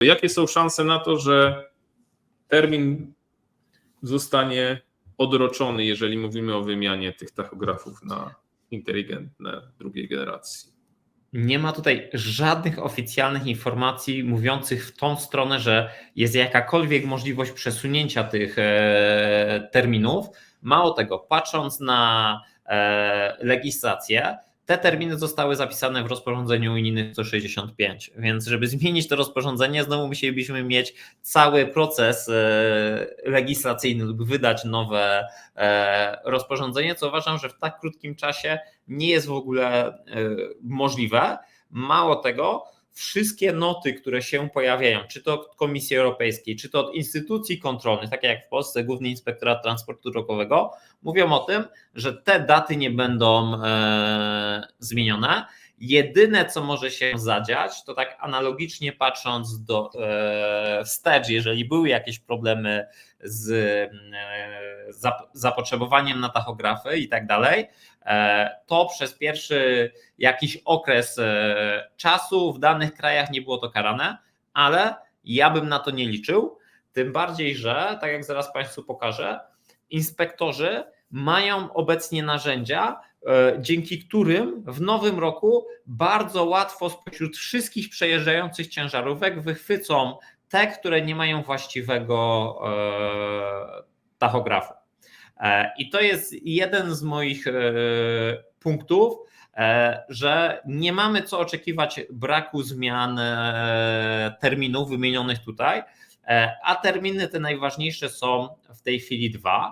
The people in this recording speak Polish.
Jakie są szanse na to, że termin zostanie odroczony, jeżeli mówimy o wymianie tych tachografów na inteligentne drugiej generacji? Nie ma tutaj żadnych oficjalnych informacji mówiących w tą stronę, że jest jakakolwiek możliwość przesunięcia tych e, terminów. Mało tego, patrząc na e, legislację, te terminy zostały zapisane w rozporządzeniu unijnym 165, więc żeby zmienić to rozporządzenie, znowu musielibyśmy mieć cały proces e, legislacyjny lub wydać nowe e, rozporządzenie, co uważam, że w tak krótkim czasie nie jest w ogóle e, możliwe. Mało tego, wszystkie noty, które się pojawiają, czy to od Komisji Europejskiej, czy to od instytucji kontrolnych, takie jak w Polsce Główny Inspektorat Transportu Drogowego, mówią o tym, że te daty nie będą e, zmienione. Jedyne, co może się zadziać, to tak analogicznie patrząc do e, wstecz, jeżeli były jakieś problemy z e, zap- zapotrzebowaniem na tachografy i tak dalej, e, to przez pierwszy jakiś okres e, czasu w krajach nie było to karane, ale ja bym na to nie liczył. Tym bardziej, że, tak jak zaraz Państwu pokażę, inspektorzy mają obecnie narzędzia, e, dzięki którym w nowym roku bardzo łatwo spośród wszystkich przejeżdżających ciężarówek wychwycą te, które nie mają właściwego e, tachografu. E, I to jest jeden z moich e, punktów, e, że nie mamy co oczekiwać braku zmian terminów wymienionych tutaj, a terminy te najważniejsze są w tej chwili dwa.